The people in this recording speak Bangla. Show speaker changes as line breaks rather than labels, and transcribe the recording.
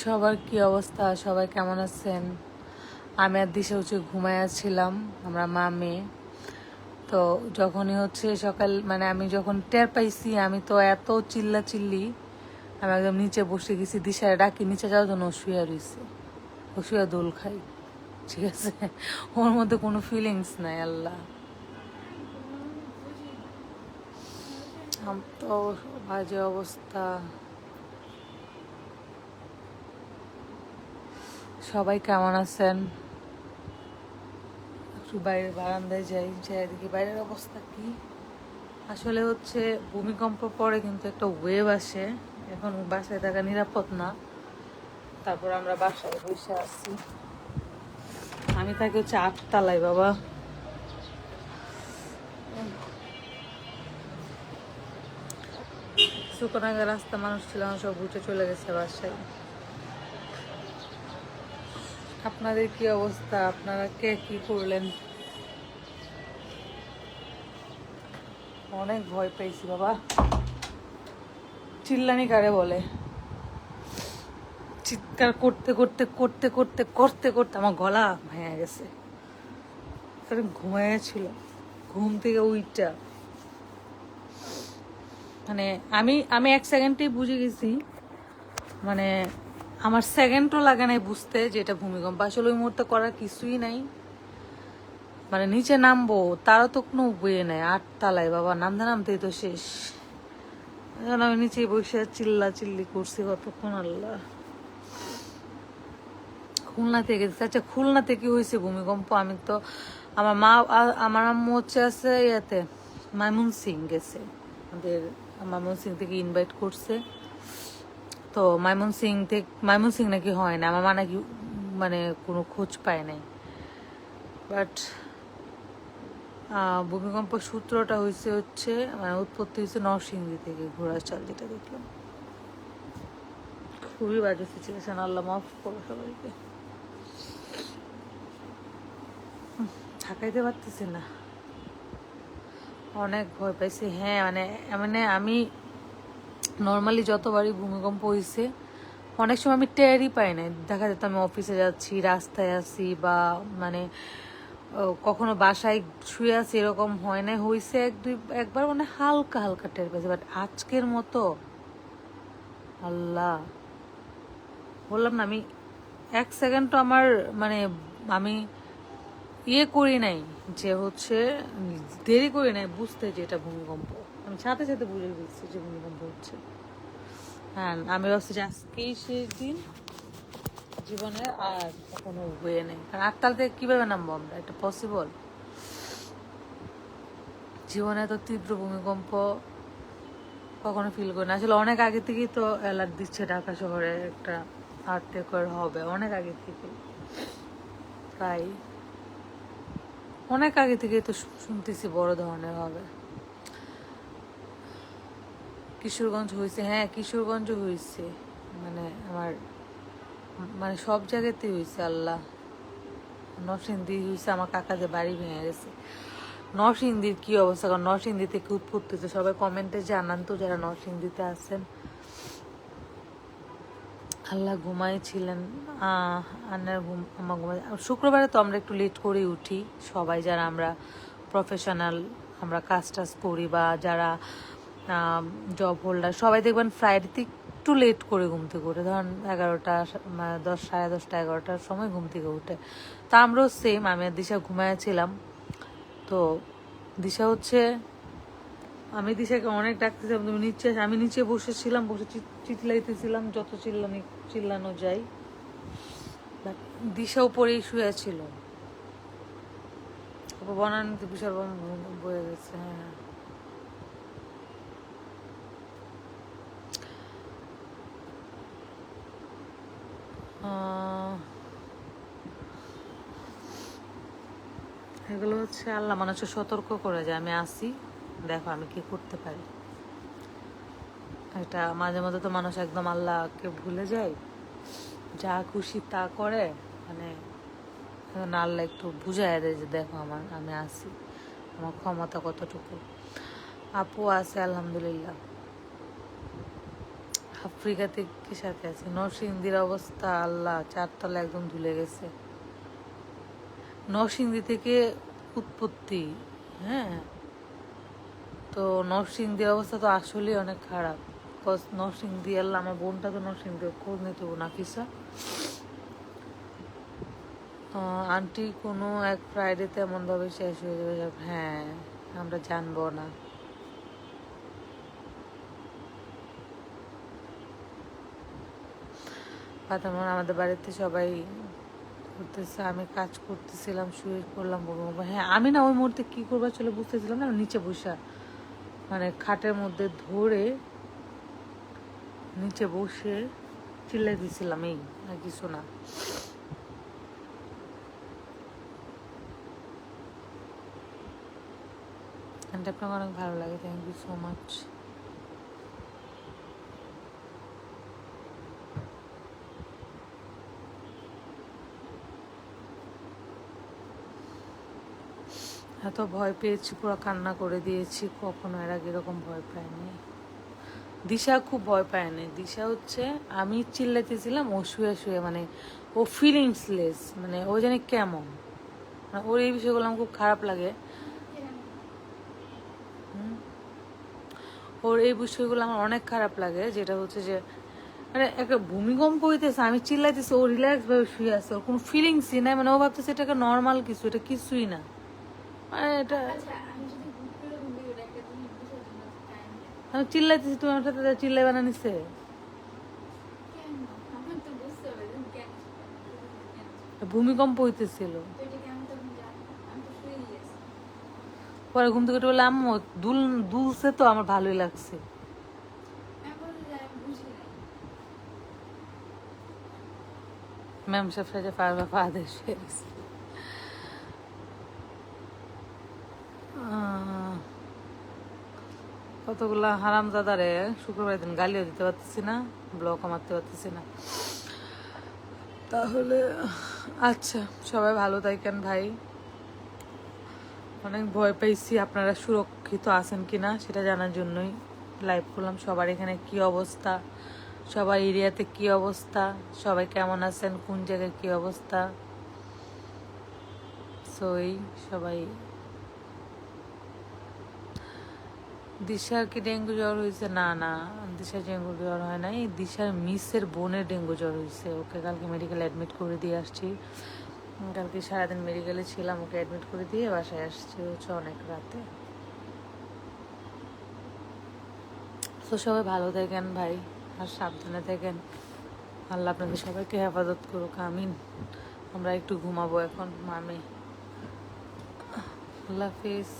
সবার কি অবস্থা? সবাই কেমন আছেন? আমি আর দিশা হচ্ছে ঘুমাইয়াছিলাম আমরা মা, মেয়ে। তো যখনই হচ্ছে সকাল মানে আমি যখন টের পাইছি, আমি তো এত চিল্লা চিল্লি আমি একদম নিচে বসে গেছি দিশায় ডাকি, নিচে যাওয়ার জন্য শুয়ে রয়েছে শুয়ে দোল খাই ঠিক আছে? ওর মধ্যে কোনো ফিলিংস নাই, আল্লাহ। তো বাজে অবস্থা। সবাই কেমন আছেন? একটু বাইরের বারান্দায় যাই দেখি। বাইরের অবস্থা কি? আসলে হচ্ছে ভূমিকম্প পরে কিন্তু একটা ওয়েভ আসে। এখন বাসায় থাকা নিরাপদ না। তারপর আমরা বাসায় বসে আছি। আমি থাকি হচ্ছে আটতলায়, বাবা। সুকনাগা রাস্তা মানুষ ছিল সব উঠে চলে গেছে বাসায়। আপনাদের কি অবস্থা? আপনারা কে কি করলেন? অনেক ভয় পেয়েছি বাবা। চিল্লানি কারে বলে? চিৎকার করতে করতে করতে করতে করতে করতে আমার গলা ভেঙে গেছে। কারণ ঘুমাইয়াছিল ঘুম থেকে উইটা মানে আমি আমি এক সেকেন্ডেই বুঝে গেছি। মানে আমার সেকেন্ডও লাগে নাই বুঝতে যে এটা ভূমিকম্প। আসলে ওই মুহূর্তে করার কিছুই নাই। মানে নিচে নামবো, তারও তো কোনো ওয়ে নাই। আটতলায়, বাবা, নামতে নামতেই তো শেষ। এখন আমি নিচে বসে চিল্লা চিল্লি করছি কতক্ষণ, আল্লাহ। খুলনা থেকে আচ্ছা খুলনা থেকে হয়েছে ভূমিকম্প? আমি তো, আমার মা, আমার আম্মু হচ্ছে আছে ইয়াতে মাইমুন সিং গেছে। আমাদের মাইমুন সিং থেকে ইনভাইট করছে। তো মাইমুন সিং থেকে মাইমুন সিং নাকি হয় না আমার মা নাকি মানে কোনো খোঁজ পায় নাই। বাট ভূমিকম্প সূত্রটা হয়েছে হচ্ছে মানে উৎপত্তি হয়েছে নরসিংদী থেকে ঘোড়ার চাল যেটা দেখলাম। খুবই বাজে সিচুয়েশন আল্লাহ মাফ করো সবাইকে। হুম, ঢাকাইতে পারতেছি না। অনেক ভয় পাইছি হ্যাঁ মানে মানে আমি নর্মালি যতবারই ভূমিকম্প হয়েছে অনেক সময় আমি টেরই পাই না দেখা যেত আমি অফিসে যাচ্ছি, রাস্তায় আছি বা মানে কখনো বাসায় শুয়ে আছি এরকম হয় না হয়েছে এক দুই, একবার মানে হালকা হালকা টের পেয়েছে। বাট আজকের মতো, আল্লাহ। বললাম না, আমি এক সেকেন্ড তো আমার মানে আমি ইয়ে করি নাই যে হচ্ছে, দেরি করি নাই বুঝতে যে এটা ভূমিকম্প। আমি সাথে সাথে বুঝে ফেলছি যে ভূমিকম্প হচ্ছে হ্যাঁ আমি ভাবছি যে আজকেই শেষ দিন জীবনে আর কোনো ওয়ে নেই। কারণ আটতাল থেকে কীভাবে নামবো আমরা? এটা পসিবল জীবনে তো তীব্র ভূমিকম্প কখনো ফিল করি না। আসলে অনেক আগে থেকেই তো অ্যালার্ট দিচ্ছে ঢাকা শহরে একটা আর্থিকর হবে। অনেক আগে থেকে তাই অনেক আগে থেকে তো শুনতেছি বড় ধরনের হবে। কিশোরগঞ্জ হয়েছে হ্যাঁ কিশোরগঞ্জ হয়েছে মানে আমার মানে সব জায়গাতেই হয়েছে আল্লাহ। নরসিংদী হয়েছে আমার কাকাদের বাড়ি ভেঙে গেছে। নরসিংদীর কি অবস্থা? কারণ নরসিংদী থেকে উৎপত্তি তো সবাই কমেন্টে জানান তো যারা নরসিংদীতে আছেন। আল্লাহ ঘুমাইছিলেন। আন্নার ঘুম আমার ঘুমাই শুক্রবারে তো আমরা একটু লেট করেই উঠি। সবাই যারা আমরা প্রফেশনাল আমরা কাজ টাজ করি বা যারা জব হোল্ডার সবাই দেখবেন ফ্রাইডেতে একটু লেট করে ঘুম থেকে উঠে। ধরেন এগারোটা মানে দশ, সাড়ে দশটা, এগারোটার সময় ঘুম থেকে উঠে। তা আমরাও সেম আমি আর দিশা ঘুমাইছিলাম তো দিশা হচ্ছে, আমি দিশাকে অনেক ডাকতেছিলাম, তুমি নিচে, আমি নিচে বসেছিলাম, বসে চি- চিৎলাইতেছিলাম যত চিল্লানি, চিল্লানো যায় But দিশা উপরেই শুয়ে ছিল। বনানিতে বিশাল বয়ে গেছে হ্যাঁ। এগুলো হচ্ছে আল্লাহ মানুষকে সতর্ক করে যে আমি আসি দেখো আমি কি করতে পারি। এটা মাঝে মাঝে তো মানুষ একদম আল্লাহকে ভুলে যায়, যা খুশি তা করে মানে এখন আল্লাহ একটু বুঝায় দেয় যে দেখো আমার, আমি আসি আমার ক্ষমতা কতটুকু। আপু আছে, আলহামদুলিল্লাহ। আফ্রিকাতে থেকে সাথে আছে নরসিংদীর অবস্থা, আল্লাহ, চারতলা একদম ধুলে গেছে। নরসিংদী থেকে উৎপত্তি হ্যাঁ? তো নরসিংদীর অবস্থা তো আসলেই অনেক খারাপ। কজ নরসিংদী আল্লাহ আমার বোনটা তো নরসিংদী খোঁজ নিতে আহ, আন্টি কোনো এক ফ্রাইডেতে এমনভাবে শেষ হয়ে যাবে হ্যাঁ আমরা জানব না। আমাদের বাড়িতে সবাই করতেছে, আমি কাজ করতেছিলাম, শুয়ে করলাম বলব হ্যাঁ আমি না ওই মুহূর্তে কি করবার চলে বুঝতেছিলাম না, নিচে বসা মানে খাটের মধ্যে ধরে নিচে বসে চিল্লাই দিছিলাম, এই আর কিছু না। গানটা অনেক ভালো লাগে থ্যাংক ইউ সো মাচ এত ভয় পেয়েছি, পুরো কান্না করে দিয়েছি। কখনো এর আগে এরকম ভয় পাইনি। দিশা খুব ভয় পায় না দিশা হচ্ছে, আমি চিল্লাতেছিলাম ও শুয়ে শুয়ে মানে ও ফিলিংসলেস মানে ও জানি কেমন। মানে ওর এই বিষয়গুলো আমার খুব খারাপ লাগে। ওর এই বিষয়গুলো আমার অনেক খারাপ লাগে, যেটা হচ্ছে যে মানে একটা ভূমিকম্প হইতেছে, আমি চিল্লাইতেছি, ও রিল্যাক্স ভাবে শুয়ে আছে, ওর কোনো ফিলিংসই নাই মানে ও ভাবতেছে এটা একটা নর্মাল কিছু, এটা কিছুই না।
আমি
চিল্লাইতেছি তুমি আমার সাথে চিল্লাই বানা
কেন
ভূমিকম্প হইতেছিল। পরে ঘুম থেকে বললাম দুল দুলছে তো, আমার ভালোই লাগছে। ম্যাম সাহেব সাজে পারবা ফাদে শুয়ে গেছে কতগুলা হারাম দাদারে শুক্রবার দিন গালিও দিতে পারতেছি না, ব্লকও মারতে পারতেছি না। তাহলে আচ্ছা সবাই ভালো থাকেন ভাই। অনেক ভয় পেয়েছি আপনারা সুরক্ষিত আছেন কিনা, সেটা জানার জন্যই লাইভ করলাম। সবার এখানে কি অবস্থা? সবার এরিয়াতে কি অবস্থা? সবাই কেমন আছেন? কোন জায়গায় কি অবস্থা? সো এই সবাই দিশার কি ডেঙ্গু জ্বর হয়েছে? না না, দিশার ডেঙ্গু জ্বর হয় নাই। দিশার মিসের বোনের ডেঙ্গু জ্বর হয়েছে। ওকে কালকে মেডিকেলে অ্যাডমিট করে দিয়ে আসছি। কালকে সারাদিন মেডিকেলে ছিলাম, ওকে অ্যাডমিট করে দিয়ে বাসায় আসছি হচ্ছে অনেক রাতে। তো সবাই ভালো থাকেন ভাই, আর সাবধানে থাকেন। আল্লাহ আপনাদের সবাইকে হেফাজত করুক, আমিন। আমরা একটু ঘুমাবো এখন, মামে। আল্লাহ হাফিজ।